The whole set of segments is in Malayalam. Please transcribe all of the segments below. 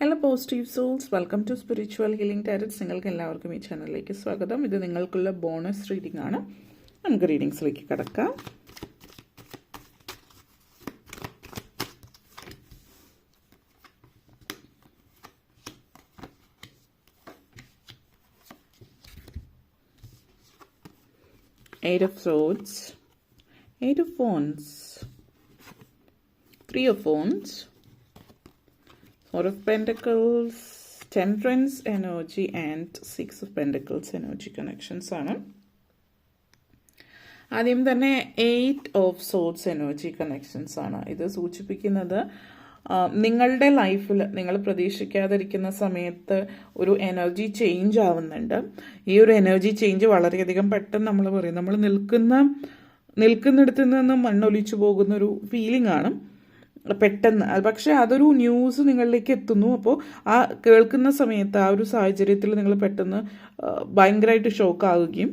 Hello positive souls welcome to spiritual healing tarots നിങ്ങൾക്ക് എല്ലാവർക്കും ഈ ചാനലിലേക്ക് സ്വാഗതം. ഇത് നിങ്ങൾക്കുള്ള ബോണസ് റീഡിംഗ് ആണ്. നമുക്ക് റീഡിങ്സിലേക്ക് കിടക്കാം. Eight of Swords, Eight of Wands, Three of Wands, Four of Pentacles, Temperance energy and Six of Pentacles energy connections ആണ്. ആദ്യം തന്നെ eight of swords energy connections ആണ്. ഇത് സൂചിപ്പിക്കുന്നത് നിങ്ങളുടെ ലൈഫിൽ നിങ്ങൾ പ്രതീക്ഷിക്കാതിരിക്കുന്ന സമയത്ത് ഒരു എനർജി ചേഞ്ച് ആവുന്നുണ്ട്. ഈ ഒരു എനർജി ചേഞ്ച് വളരെയധികം പെട്ടെന്ന് നമ്മൾ പറയും. നമ്മൾ നിൽക്കുന്ന നിൽക്കുന്നിടത്ത് നിന്ന് മണ്ണൊലിച്ചു പോകുന്ന ഒരു ഫീലിംഗ് ആണ്. പെട്ടെന്ന്. പക്ഷെ അതൊരു ന്യൂസ് നിങ്ങളിലേക്ക് എത്തുന്നു. അപ്പോൾ ആ കേൾക്കുന്ന സമയത്ത് ആ ഒരു സാഹചര്യത്തിൽ നിങ്ങൾ പെട്ടെന്ന് ഭയങ്കരമായിട്ട് ഷോക്ക് ആവുകയും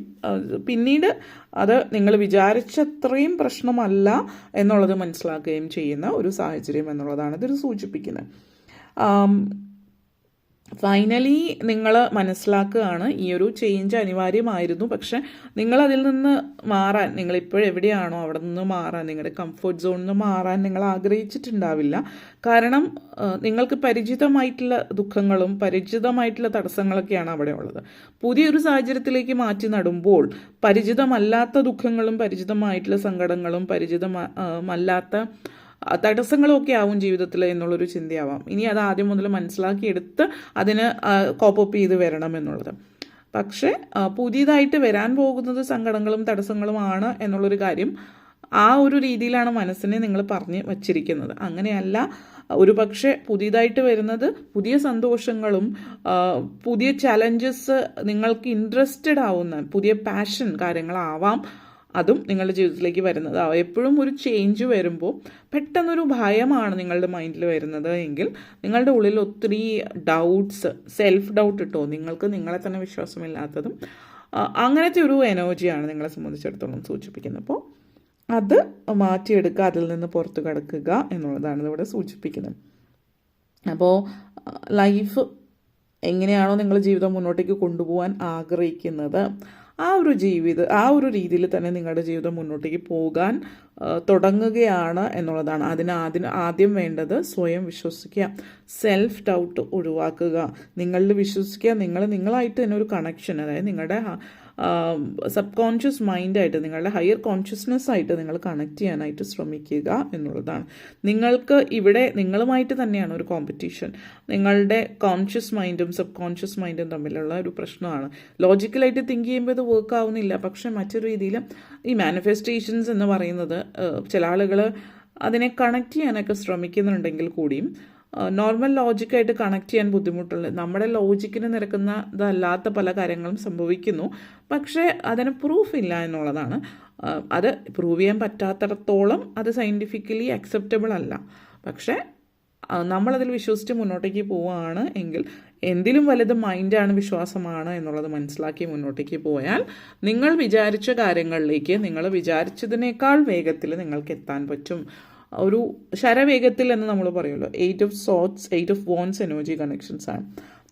പിന്നീട് അത് നിങ്ങൾ വിചാരിച്ചത്രയും പ്രശ്നമല്ല എന്നുള്ളത് മനസ്സിലാക്കുകയും ചെയ്യുന്ന ഒരു സാഹചര്യം എന്നുള്ളതാണ് ഇതൊരു സൂചിപ്പിക്കുന്നത്. ഫൈനലി നിങ്ങൾ മനസ്സിലാക്കുകയാണ് ഈ ഒരു ചേഞ്ച് അനിവാര്യമായിരുന്നു. പക്ഷെ നിങ്ങൾ അതിൽ നിന്ന് മാറാൻ നിങ്ങൾ ഇപ്പോൾ എവിടെയാണോ അവിടെ നിന്ന് മാറാൻ നിങ്ങളുടെ കംഫർട്ട് സോണിൽ നിന്ന് മാറാൻ നിങ്ങൾ ആഗ്രഹിച്ചിട്ടുണ്ടാവില്ല. കാരണം നിങ്ങൾക്ക് പരിചിതമായിട്ടുള്ള ദുഃഖങ്ങളും പരിചിതമായിട്ടുള്ള തടസ്സങ്ങളൊക്കെയാണ് അവിടെ ഉള്ളത്. പുതിയൊരു സാഹചര്യത്തിലേക്ക് മാറ്റി നടുമ്പോൾ പരിചിതമല്ലാത്ത ദുഃഖങ്ങളും പരിചിതമായിട്ടുള്ള സങ്കടങ്ങളും പരിചിതമല്ലാത്ത തടസ്സങ്ങളൊക്കെ ആവും ജീവിതത്തിൽ എന്നുള്ളൊരു ചിന്തയാവാം. ഇനി അത് ആദ്യം മുതൽ മനസ്സിലാക്കിയെടുത്ത് അതിന് കോപ്പപ്പ് ചെയ്ത് വരണം എന്നുള്ളത്. പക്ഷേ പുതിയതായിട്ട് വരാൻ പോകുന്നത് സങ്കടങ്ങളും തടസ്സങ്ങളും ആണ് എന്നുള്ളൊരു കാര്യം ആ ഒരു രീതിയിലാണ് മനസ്സിനെ നിങ്ങൾ പറഞ്ഞ് വച്ചിരിക്കുന്നത്. അങ്ങനെയല്ല ഒരു പക്ഷേ പുതിയതായിട്ട് വരുന്നത് പുതിയ സന്തോഷങ്ങളും പുതിയ ചലഞ്ചസ് നിങ്ങൾക്ക് ഇൻട്രസ്റ്റഡ് ആവുന്ന പുതിയ പാഷൻ കാര്യങ്ങളാവാം. അതും നിങ്ങളുടെ ജീവിതത്തിലേക്ക് വരുന്നത് എപ്പോഴും ഒരു ചേഞ്ച് വരുമ്പോൾ പെട്ടെന്നൊരു ഭയമാണ് നിങ്ങളുടെ മൈൻഡിൽ വരുന്നത് എങ്കിൽ നിങ്ങളുടെ ഉള്ളിൽ ഒത്തിരി ഡൗട്ട്സ് സെൽഫ് ഡൗട്ട് ഇട്ടോ നിങ്ങൾക്ക് നിങ്ങളെ തന്നെ വിശ്വാസമില്ലാത്തതും അങ്ങനത്തെ ഒരു എനർജിയാണ് നിങ്ങളെ സംബന്ധിച്ചിടത്തോളം സൂചിപ്പിക്കുന്നത്. അപ്പോൾ അത് മാറ്റിയെടുക്കുക അതിൽ നിന്ന് പുറത്തു കടക്കുക എന്നുള്ളതാണ് ഇവിടെ സൂചിപ്പിക്കുന്നത്. അപ്പോൾ ലൈഫ് എങ്ങനെയാണോ നിങ്ങൾ ജീവിതം മുന്നോട്ടേക്ക് കൊണ്ടുപോകാൻ ആഗ്രഹിക്കുന്നത് ആ ഒരു ജീവിത ആ ഒരു രീതിയിൽ തന്നെ നിങ്ങളുടെ ജീവിതം മുന്നോട്ടേക്ക് പോകാൻ തുടങ്ങുകയാണ് എന്നുള്ളതാണ്. അതിന് അതിന് ആദ്യം വേണ്ടത് സ്വയം വിശ്വസിക്കുക സെൽഫ് ഡൗട്ട് ഒഴിവാക്കുക. നിങ്ങളിൽ വിശ്വസിക്കുക നിങ്ങൾ നിങ്ങളായിട്ട് തന്നെ ഒരു കണക്ഷൻ അതായത് നിങ്ങളുടെ സബ് കോൺഷ്യസ് മൈൻഡായിട്ട് നിങ്ങളുടെ ഹയർ കോൺഷ്യസ്നെസ് ആയിട്ട് നിങ്ങൾ കണക്ട് ചെയ്യാനായിട്ട് ശ്രമിക്കുക എന്നുള്ളതാണ്. നിങ്ങൾക്ക് ഇവിടെ നിങ്ങളുമായിട്ട് തന്നെയാണ് ഒരു കോമ്പറ്റീഷൻ. നിങ്ങളുടെ കോൺഷ്യസ് മൈൻഡും സബ് കോൺഷ്യസ് മൈൻഡും തമ്മിലുള്ള ഒരു പ്രശ്നമാണ്. ലോജിക്കലായിട്ട് തിങ്ക് ചെയ്യുമ്പോൾ ഇത് വർക്ക് ആവുന്നില്ല. പക്ഷെ മറ്റൊരു രീതിയിൽ ഈ മാനിഫെസ്റ്റേഷൻസ് എന്ന് പറയുന്നത് ചില ആളുകൾ അതിനെ കണക്ട് ചെയ്യാനൊക്കെ ശ്രമിക്കുന്നുണ്ടെങ്കിൽ കൂടിയും നോർമൽ ലോജിക്കായിട്ട് കണക്ട് ചെയ്യാൻ ബുദ്ധിമുട്ടുള്ള നമ്മുടെ ലോജിക്കിന് നിരക്കുന്നതല്ലാത്ത പല കാര്യങ്ങളും സംഭവിക്കുന്നു. പക്ഷേ അതിന് പ്രൂഫ് ഇല്ല എന്നുള്ളതാണ്. അത് പ്രൂവ് ചെയ്യാൻ പറ്റാത്തിടത്തോളം അത് സയന്റിഫിക്കലി അക്സെപ്റ്റബിൾ അല്ല. പക്ഷേ നമ്മളതിൽ വിശ്വസിച്ച് മുന്നോട്ടേക്ക് പോവുകയാണ് എങ്കിൽ എന്തിലും വലുത് മൈൻഡാണ് വിശ്വാസമാണ് എന്നുള്ളത് മനസ്സിലാക്കി മുന്നോട്ടേക്ക് പോയാൽ നിങ്ങൾ വിചാരിച്ച കാര്യങ്ങളിലേക്ക് നിങ്ങൾ വിചാരിച്ചതിനേക്കാൾ വേഗത്തിൽ നിങ്ങൾക്ക് എത്താൻ പറ്റും. ഒരു ശരവേഗത്തിൽ എന്ന് നമ്മൾ പറയുമല്ലോ. Eight of swords eight of wands energy connections ആണ്.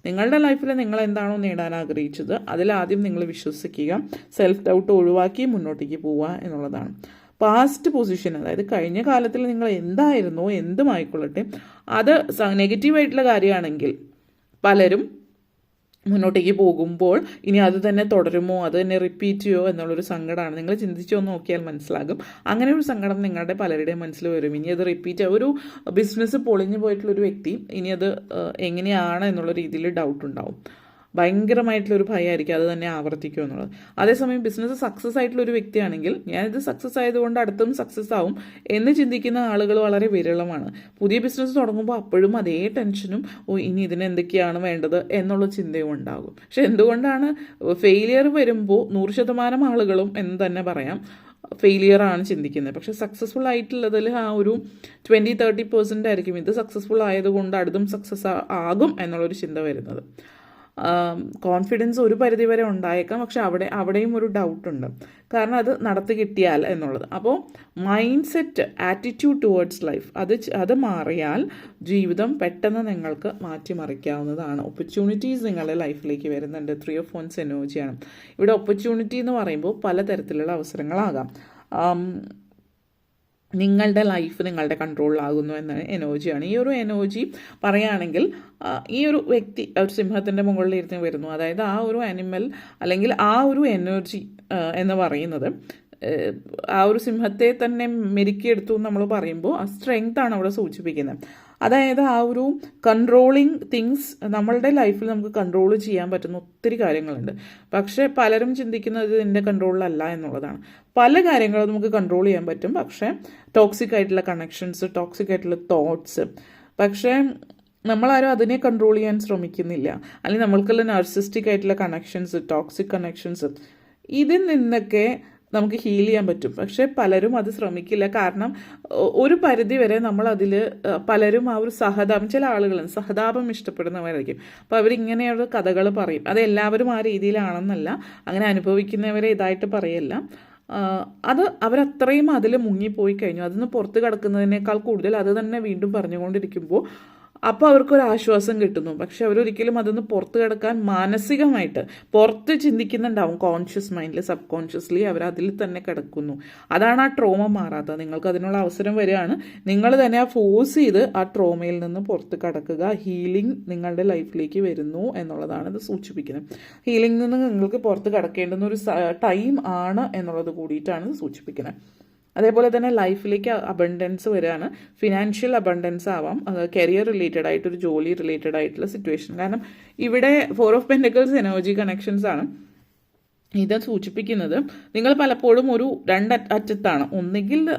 നിങ്ങളുടെ ലൈഫിൽ നിങ്ങൾ എന്താണോ നേടാൻ ആഗ്രഹിച്ചത് അതിൽ ആദ്യം നിങ്ങൾ വിശ്വസിക്കുക സെൽഫ് ഡൗട്ട് ഒഴിവാക്കി മുന്നോട്ടേക്ക് പോവുക എന്നുള്ളതാണ്. പാസ്റ്റ് പൊസിഷൻ അതായത് കഴിഞ്ഞ കാലത്തിൽ നിങ്ങൾ എന്തായിരുന്നോ എന്തുമായിക്കൊള്ളട്ടെ അത് നെഗറ്റീവായിട്ടുള്ള കാര്യമാണെങ്കിൽ പലരും മുന്നോട്ടേക്ക് പോകുമ്പോൾ ഇനി അത് തന്നെ തുടരുമോ? അത് തന്നെ റിപ്പീറ്റ് ചെയ്യോ എന്നുള്ളൊരു സങ്കടമാണ് നിങ്ങൾ ചിന്തിച്ചു നോക്കിയാൽ മനസ്സിലാകും. അങ്ങനെ ഒരു സങ്കടം നിങ്ങളുടെ പലരുടെയും മനസ്സിൽ വരും. ഇനി അത് റിപ്പീറ്റ് ഒരു ബിസിനസ് പൊളിഞ്ഞു പോയിട്ടുള്ളൊരു വ്യക്തി ഇനി അത് എങ്ങനെയാണ് എന്നുള്ള രീതിയിൽ ഡൗട്ട് ഉണ്ടാവും. ഭയങ്കരമായിട്ടുള്ളൊരു ഭയമായിരിക്കും അത് തന്നെ ആവർത്തിക്കുക എന്നുള്ളത്. അതേസമയം ബിസിനസ് സക്സസ് ആയിട്ടുള്ള ഒരു വ്യക്തിയാണെങ്കിൽ ഞാനിത് സക്സസ് ആയതുകൊണ്ട് അടുത്തും സക്സസ് ആവും എന്ന് ചിന്തിക്കുന്ന ആളുകൾ വളരെ വിരളമാണ്. പുതിയ ബിസിനസ് തുടങ്ങുമ്പോൾ അപ്പോഴും അതേ ടെൻഷനും ഓ ഇനി ഇതിന് എന്തൊക്കെയാണ് വേണ്ടത്? എന്നുള്ള ചിന്തയും ഉണ്ടാകും. പക്ഷെ എന്തുകൊണ്ടാണ് ഫെയിലിയർ വരുമ്പോൾ നൂറ് ശതമാനം ആളുകളും എന്ന് തന്നെ പറയാം ഫെയിലിയർ ആണ് ചിന്തിക്കുന്നത്. പക്ഷെ സക്സസ്ഫുൾ ആയിട്ടുള്ളതിൽ ആ ഒരു ട്വന്റി തേർട്ടി പെർസെന്റ് ആയിരിക്കും. ഇത് സക്സസ്ഫുൾ ആയതുകൊണ്ട് അടുത്തും സക്സസ് ആകും എന്നുള്ളൊരു ചിന്ത വരുന്നത്. കോൺഫിഡൻസ് ഒരു പരിധി വരെ ഉണ്ടായേക്കാം. പക്ഷെ അവിടെ അവിടെയും ഒരു ഡൗട്ടുണ്ട് കാരണം അത് നടത്തി കിട്ടിയാൽ എന്നുള്ളത്. അപ്പോൾ mind set attitude towards life അത് അത് മാറിയാൽ ജീവിതം പെട്ടെന്ന് നിങ്ങൾക്ക് മാറ്റിമറിക്കാവുന്നതാണ്. ഓപ്പർച്യൂണിറ്റീസ് നിങ്ങളുടെ ലൈഫിലേക്ക് വരുന്നുണ്ട്. ത്രീ ഓഫ് ഫോൺസ് എനർജിയാണ് ഇവിടെ ഓപ്പർച്യൂണിറ്റി എന്ന് പറയുമ്പോൾ പലതരത്തിലുള്ള അവസരങ്ങളാകാം. നിങ്ങളുടെ ലൈഫ് നിങ്ങളുടെ കൺട്രോളിലാകുന്നു എന്ന എനോജിയാണ് ഈ ഒരു എനോജി പറയുകയാണെങ്കിൽ ഈ ഒരു വ്യക്തി ഒരു സിംഹത്തിന്റെ മുകളിലിരുന്ന് വരുന്നു. അതായത് ആ ഒരു അനിമൽ അല്ലെങ്കിൽ ആ ഒരു എനർജി എന്ന് പറയുന്നത് ആ ഒരു സിംഹത്തെ തന്നെ മെരുക്കിയെടുത്തു നമ്മൾ പറയുമ്പോൾ ആ സ്ട്രെങ്ത് ആണ് അവിടെ സൂചിപ്പിക്കുന്നത്. അതായത് ആ ഒരു കൺട്രോളിങ് തിങ്സ് നമ്മളുടെ ലൈഫിൽ നമുക്ക് കൺട്രോൾ ചെയ്യാൻ പറ്റുന്ന ഒത്തിരി കാര്യങ്ങളുണ്ട്. പക്ഷേ പലരും ചിന്തിക്കുന്നത് ഇത് എന്റെ കൺട്രോളിലല്ല എന്നുള്ളതാണ്. പല കാര്യങ്ങളും നമുക്ക് കൺട്രോൾ ചെയ്യാൻ പറ്റും. പക്ഷേ ടോക്സിക് ആയിട്ടുള്ള കണക്ഷൻസ് ടോക്സിക് ആയിട്ടുള്ള തോട്ട്സ് പക്ഷേ നമ്മളാരും അതിനെ കൺട്രോൾ ചെയ്യാൻ ശ്രമിക്കുന്നില്ല. അല്ലെങ്കിൽ നമ്മൾക്കുള്ള നർസിസ്റ്റിക് ആയിട്ടുള്ള കണക്ഷൻസ് ടോക്സിക് കണക്ഷൻസ് ഇതിൽ നിന്നൊക്കെ നമുക്ക് ഹീൽ ചെയ്യാൻ പറ്റും. പക്ഷേ പലരും അത് ശ്രമിക്കില്ല. കാരണം ഒരു പരിധി വരെ നമ്മൾ അതിൽ പലരും ആ ഒരു സഹതാപം ചില ആളുകൾ സഹതാപം ഇഷ്ടപ്പെടുന്നവരായിരിക്കും. അപ്പോൾ അവരിങ്ങനെയുള്ള കഥകൾ പറയും. അത് എല്ലാവരും ആ രീതിയിലാണെന്നല്ല അങ്ങനെ അനുഭവിക്കുന്നവരെ ഇതായിട്ട് പറയല്ല. അത് അവരത്രയും അതിൽ മുങ്ങിപ്പോയി കഴിഞ്ഞു. അതിന് പുറത്ത് കിടക്കുന്നതിനേക്കാൾ കൂടുതൽ അത് തന്നെ വീണ്ടും പറഞ്ഞുകൊണ്ടിരിക്കുമ്പോൾ അപ്പോൾ അവർക്കൊരു ആശ്വാസം കിട്ടുന്നു. പക്ഷെ അവരൊരിക്കലും അതൊന്ന് പുറത്ത് കിടക്കാൻ മാനസികമായിട്ട് പുറത്ത് ചിന്തിക്കുന്നുണ്ടാവും. കോൺഷ്യസ് മൈൻഡിൽ സബ് കോൺഷ്യസ്ലി അവർ അതിൽ തന്നെ കിടക്കുന്നു. അതാണ് ആ ട്രോമ മാറാത്തത്. നിങ്ങൾക്ക് അതിനുള്ള അവസരം വരികയാണ്. നിങ്ങൾ തന്നെ ആ ഫോഴ്സ് ചെയ്ത് ആ ട്രോമയിൽ നിന്ന് പുറത്ത് കടക്കുക. ഹീലിംഗ് നിങ്ങളുടെ ലൈഫിലേക്ക് വരുന്നു എന്നുള്ളതാണ് ഇത് സൂചിപ്പിക്കുന്നത്. ഹീലിംഗ് നിന്ന് നിങ്ങൾക്ക് പുറത്ത് കടക്കേണ്ടുന്ന ഒരു ടൈം ആണ് എന്നുള്ളത് കൂടിയിട്ടാണ് ഇത് സൂചിപ്പിക്കുന്നത്. അതേപോലെ തന്നെ ലൈഫിലേക്ക് അബണ്ടൻസ് വരികയാണ് ഫിനാൻഷ്യൽ അബണ്ടൻസ് ആവാം. അത് കരിയർ റിലേറ്റഡ് ആയിട്ട് ഒരു ജോലി റിലേറ്റഡ് ആയിട്ടുള്ള സിറ്റുവേഷൻ കാരണം ഇവിടെ four of pentacles energy connections ആണ്. ഇത് സൂചിപ്പിക്കുന്നത് നിങ്ങൾ പലപ്പോഴും ഒരു രണ്ട് അറ്റ- അറ്റത്താണ്. ഒന്നുകിൽ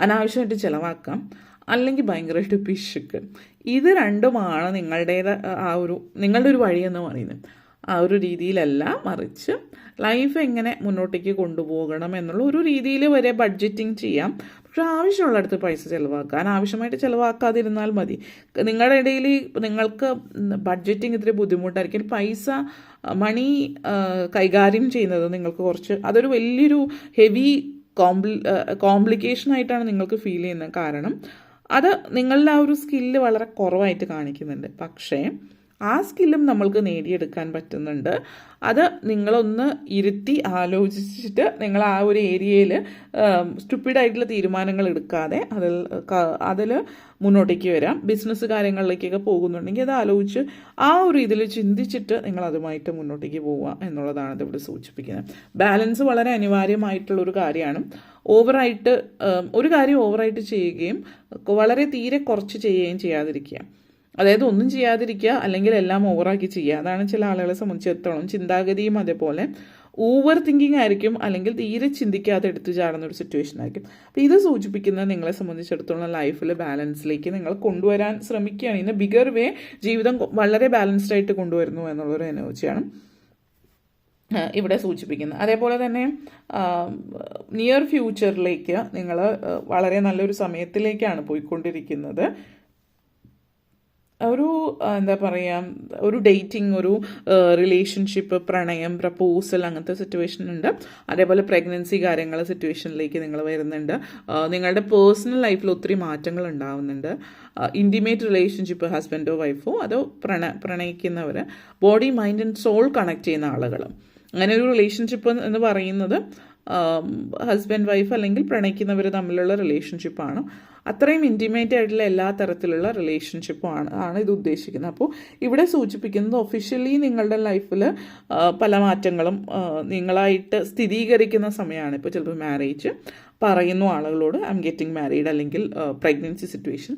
അനാവശ്യമായിട്ട് ചിലവാക്കാം. അല്ലെങ്കിൽ ഭയങ്കരമായിട്ട് പിശുക്ക്. ഇത് രണ്ടുമാണ് നിങ്ങളുടേത് ആ ഒരു നിങ്ങളുടെ ഒരു വഴി എന്ന് പറയുന്നത്. ആ ഒരു രീതിയിലല്ല മറിച്ച് ലൈഫ് എങ്ങനെ മുന്നോട്ടേക്ക് കൊണ്ടുപോകണം എന്നുള്ള ഒരു രീതിയിൽ വരെ ബഡ്ജറ്റിംഗ് ചെയ്യാം. പക്ഷെ ആവശ്യമുള്ളടത്ത് പൈസ ചിലവാക്കാൻ ആവശ്യമായിട്ട് ചിലവാക്കാതിരുന്നാൽ മതി. നിങ്ങളുടെ ഇടയിൽ നിങ്ങൾക്ക് ബഡ്ജറ്റിംഗ് ഇത്തിരി ബുദ്ധിമുട്ടായിരിക്കും. പൈസ മണി കൈകാര്യം ചെയ്യുന്നത് നിങ്ങൾക്ക് കുറച്ച് അതൊരു വലിയൊരു ഹെവി കോംപ്ലി കോംപ്ലിക്കേഷൻ ആയിട്ടാണ് നിങ്ങൾക്ക് ഫീൽ ചെയ്യുന്നത്. കാരണം അത് നിങ്ങളുടെ ആ ഒരു സ്കില്ല് വളരെ കുറവായിട്ട് കാണിക്കുന്നുണ്ട്. പക്ഷേ ആ സ്കില്ലും നമ്മൾക്ക് നേടിയെടുക്കാൻ പറ്റുന്നുണ്ട്. അത് നിങ്ങളൊന്ന് ഇരുത്തി ആലോചിച്ചിട്ട് നിങ്ങൾ ആ ഒരു ഏരിയയിൽ സ്റ്റുപ്പിഡായിട്ടുള്ള തീരുമാനങ്ങൾ എടുക്കാതെ അതിൽ അതിൽ മുന്നോട്ടേക്ക് വരാം. ബിസിനസ് കാര്യങ്ങളിലേക്കൊക്കെ പോകുന്നുണ്ടെങ്കിൽ അത് ആലോചിച്ച് ആ ഒരു ഇതിൽ ചിന്തിച്ചിട്ട് നിങ്ങൾ അതുമായിട്ട് മുന്നോട്ടേക്ക് പോവുക എന്നുള്ളതാണ് ഇതിവിടെ സൂചിപ്പിക്കുന്നത്. ബാലൻസ് വളരെ അനിവാര്യമായിട്ടുള്ളൊരു കാര്യമാണ്. ഓവറായിട്ട് ഒരു കാര്യം ഓവറായിട്ട് ചെയ്യുകയും വളരെ തീരെ കുറച്ച് ചെയ്യുകയും ചെയ്യാതിരിക്കുക. അതായത് ഒന്നും ചെയ്യാതിരിക്കുക അല്ലെങ്കിൽ എല്ലാം ഓവറാക്കി ചെയ്യുക. അതാണ് ചില ആളുകളെ സംബന്ധിച്ചിടത്തോളം ചിന്താഗതിയും അതേപോലെ ഓവർ തിങ്കിങ് ആയിരിക്കും അല്ലെങ്കിൽ തീരെ ചിന്തിക്കാതെ എടുത്തു ചാടുന്ന ഒരു സിറ്റുവേഷൻ ആയിരിക്കും. അപ്പോൾ ഇത് സൂചിപ്പിക്കുന്നത് നിങ്ങളെ സംബന്ധിച്ചിടത്തോളം ലൈഫിൽ ബാലൻസിലേക്ക് നിങ്ങൾ കൊണ്ടുവരാൻ ശ്രമിക്കുകയാണ്. ഇന്ന് ബിഗർ വേ ജീവിതം വളരെ ബാലൻസ്ഡ് ആയിട്ട് കൊണ്ടുവരുന്നു എന്നുള്ളൊരു എനർജിയാണ് ഇവിടെ സൂചിപ്പിക്കുന്നത്. അതേപോലെ തന്നെ നിയർ ഫ്യൂച്ചറിലേക്ക് നിങ്ങൾ വളരെ നല്ലൊരു സമയത്തിലേക്കാണ് പോയിക്കൊണ്ടിരിക്കുന്നത്. ഒരു എന്താ പറയുക ഒരു ഡേറ്റിംഗ് ഒരു റിലേഷൻഷിപ്പ് പ്രണയം പ്രപ്പോസൽ അങ്ങനത്തെ സിറ്റുവേഷൻ ഉണ്ട്. അതേപോലെ പ്രഗ്നൻസി കാര്യങ്ങൾ സിറ്റുവേഷനിലേക്ക് നിങ്ങൾ വരുന്നുണ്ട്. നിങ്ങളുടെ പേഴ്സണൽ ലൈഫിൽ ഒത്തിരി മാറ്റങ്ങൾ ഉണ്ടാവുന്നുണ്ട്. ഇന്റിമേറ്റ് റിലേഷൻഷിപ്പ് ഹസ്ബൻഡോ വൈഫോ അതോ പ്രണ പ്രണയിക്കുന്നവർ body mind and soul connect ചെയ്യുന്ന ആളുകൾ അങ്ങനെ ഒരു റിലേഷൻഷിപ്പ് എന്ന് പറയുന്നത് ഹസ്ബൻഡ് വൈഫ് അല്ലെങ്കിൽ പ്രണയിക്കുന്നവർ തമ്മിലുള്ള റിലേഷൻഷിപ്പാണ് അത്രയും ഇന്റിമേറ്റ് ആയിട്ടുള്ള എല്ലാ തരത്തിലുള്ള റിലേഷൻഷിപ്പും ആണ് ആണ് ഇത് ഉദ്ദേശിക്കുന്നത്. അപ്പോൾ ഇവിടെ സൂചിപ്പിക്കുന്നത് ഒഫീഷ്യലി നിങ്ങളുടെ ലൈഫിൽ പല മാറ്റങ്ങളും നിങ്ങളായിട്ട് സ്ഥിരീകരിക്കുന്ന സമയമാണ്. ഇപ്പോൾ ചിലപ്പോൾ മാരേജ് പറയുന്നു ആളുകളോട് ഐ എം ഗെറ്റിംഗ് മാരീഡ് അല്ലെങ്കിൽ പ്രഗ്നൻസി സിറ്റുവേഷൻ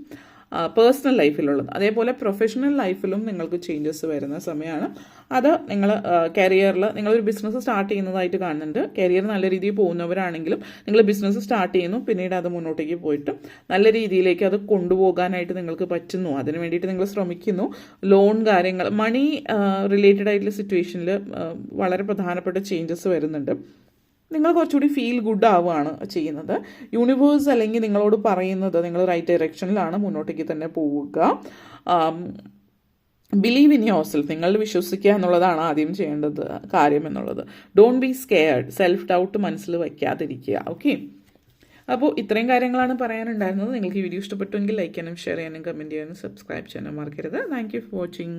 പേഴ്സണൽ ലൈഫിലുള്ളത് അതേപോലെ പ്രൊഫഷണൽ ലൈഫിലും നിങ്ങൾക്ക് ചേഞ്ചസ് വരുന്ന സമയമാണ് അത് നിങ്ങൾ കരിയറിൽ നിങ്ങളൊരു ബിസിനസ് സ്റ്റാർട്ട് ചെയ്യുന്നതായിട്ട് കാണുന്നുണ്ട്. കരിയർ നല്ല രീതിയിൽ പോകുന്നവരാണെങ്കിലും നിങ്ങൾ ബിസിനസ് സ്റ്റാർട്ട് ചെയ്യുന്നു. പിന്നീട് അത് മുന്നോട്ടേക്ക് പോയിട്ട് നല്ല രീതിയിലേക്ക് അത് കൊണ്ടുപോകാനായിട്ട് നിങ്ങൾക്ക് പറ്റുന്നു. അതിന് വേണ്ടിയിട്ട് നിങ്ങൾ ശ്രമിക്കുന്നു. ലോൺ കാര്യങ്ങൾ മണി റിലേറ്റഡ് ആയിട്ടുള്ള സിറ്റുവേഷനിൽ വളരെ പ്രധാനപ്പെട്ട ചേഞ്ചസ് വരുന്നുണ്ട്. നിങ്ങൾ കുറച്ചുകൂടി ഫീൽ ഗുഡ് ആവുകയാണ് ചെയ്യുന്നത്. യൂണിവേഴ്സ് അല്ലെങ്കിൽ നിങ്ങളോട് പറയുന്നത് നിങ്ങൾ റൈറ്റ് ഡയറക്ഷനിലാണ് മുന്നോട്ടേക്ക് തന്നെ പോവുക. ബിലീവ് ഇൻ യോർ സെൽഫ് നിങ്ങൾ വിശ്വസിക്കുക എന്നുള്ളതാണ് ആദ്യം ചെയ്യേണ്ടത് കാര്യം എന്നുള്ളത്. Don't be scared self doubt മനസ്സിൽ വയ്ക്കാതിരിക്കുക. ഓക്കെ അപ്പോൾ ഇത്രയും കാര്യങ്ങളാണ് പറയാനുണ്ടായിരുന്നത്. നിങ്ങൾക്ക് ഈ വീഡിയോ ഇഷ്ടപ്പെട്ടുവെങ്കിൽ ലൈക്ക് ചെയ്യാനും ഷെയർ ചെയ്യാനും കമന്റ് ചെയ്യാനും സബ്സ്ക്രൈബ് ചെയ്യാനും മറക്കരുത്. Thank you for watching